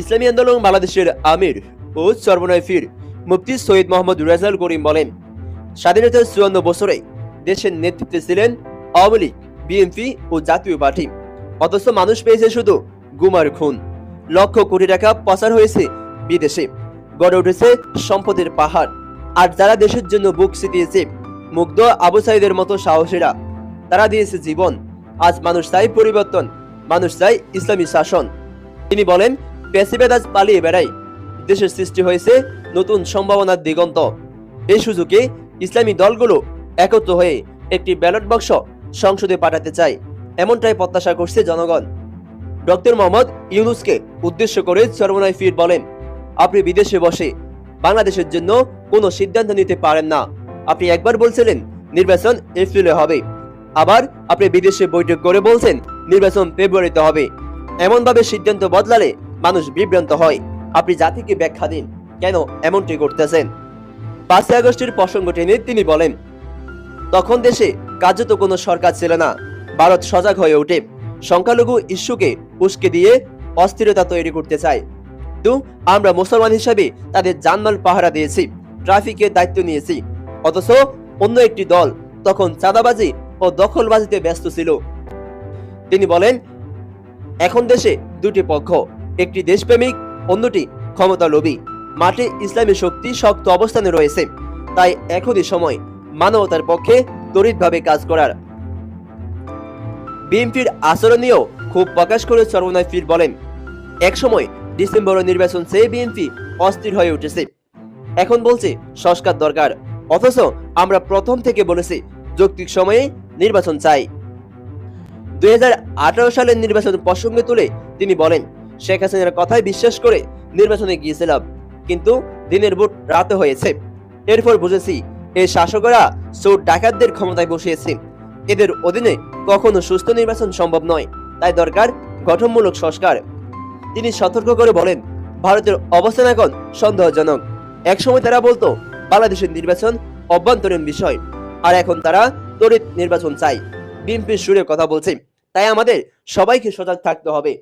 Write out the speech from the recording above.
ইসলামী আন্দোলন বাংলাদেশের আমির ও সর্বনয় ফির মুফতি সৈয়দ মোহাম্মদ রেজাল করিম বলেন, স্বাধীনতার চুয়ান্ন বছরে দেশের নেতৃত্বে ছিলেন আওয়ামী লীগ, বিএনপি ও জাতীয় পার্টি। অথচ মানুষ পেয়েছে শুধু গুমার খুন। লক্ষ কোটি টাকা পাচার হয়েছে বিদেশে। গড়ে উঠেছে সম্পদের পাহাড়। আর যারা দেশের জন্য বুক সিটিয়েছে মুগ্ধ আবু সাইদের মতো সাহসীরা, তারা দিয়েছে জীবন। আজ মানুষ চাই পরিবর্তন, মানুষ চাই ইসলামী শাসন। তিনি বলেন পেসিবেদ আজ পালিয়ে বেড়াই দেশের সৃষ্টি হয়েছে নতুন সম্ভাবনার দিগন্ত। এই সুযোগে ইসলামী দলগুলো একত্র হয়ে একটি ব্যালট বাক্স সংসদে পাঠাতে চায়, এমনটাই প্রত্যাশা করছে জনগণ। ডক্টর মোহাম্মদ ইউনুসকে উদ্দেশ্য করে সর্বনয় ফির বলেন, আপনি বিদেশে বসে বাংলাদেশের জন্য কোনো সিদ্ধান্ত নিতে পারেন না। আপনি একবার বলছিলেন নির্বাচন এপ্রিলে হবে। আবার আপনি বিদেশে বৈঠক করে বলছেন নির্বাচন ফেব্রুয়ারিতে হবে। এমনভাবে সিদ্ধান্ত বদলালে মানুষ বিভ্রান্ত হয়। আপনি জাতিকে ব্যাখ্যা দিন, কেন এমনটি করতেছেন? পাঁচই আগস্টের প্রসঙ্গ টেনে তিনি বলেন, তখন দেশে কার্যত কোনো সরকার ছিল না। ভারত সজাগ হয়ে ওঠে। সংখ্যালঘু ইস্যুকে উস্কে দিয়ে অস্থিরতা তৈরি করতে চায়। কিন্তু আমরা মুসলমান হিসাবে তাদের জানমাল পাহারা দিয়েছি, ট্রাফিকের দায়িত্ব নিয়েছি। অথচ অন্য একটি দল তখন চাঁদাবাজি ও দখলবাজিতে ব্যস্ত ছিল। তিনি বলেন, এখন দেশে দুটি পক্ষ একটি দেশপ্রেমিক, অন্যটি ক্ষমতা লোভী। মাঠে ইসলামী শক্তি শক্ত অবস্থানে রয়েছে, তাই এখনই সময় মানবতার পক্ষে তড়িৎভাবে কাজ করার। বিএনপির আচরণ নিয়েও খুব প্রকাশ করে সর্বনয় ফির বলেন, একসময় ডিসেম্বর নির্বাচন চেয়ে বিএনপি অস্থির হয়ে উঠেছে। এখন বলছে সংস্কার দরকার, অথচ আমরা প্রথম থেকে বলেছি যৌক্তিক সময়ে নির্বাচন চাই। দুই হাজার আঠারো সালের নির্বাচন প্রসঙ্গে তুলে তিনি বলেন শেখ হাসিনার কথায় বিশ্বাস করে নির্বাচনে গিয়েছিলাম। কিন্তু দিনের ভোট রাতে হয়েছে। এরপর বুঝেছি, এই শাসকরা চোর ডাকাতদের ক্ষমতায় বসিয়েছে। এদের অধীনে কখনো সুস্থ নির্বাচন সম্ভব নয়, তাই দরকার গঠনমূলক সংস্কার। তিনি সতর্ক করে বলেন, ভারতের অবস্থান এখন সন্দেহজনক। একসময় তারা বলতো, বাংলাদেশের নির্বাচন অভ্যন্তরীণ বিষয়। আর এখন তারা তড়িৎ নির্বাচন চাই বিএনপির সুরে কথা বলছে। তাই আমাদের সবাইকে সজাগ থাকতে হবে।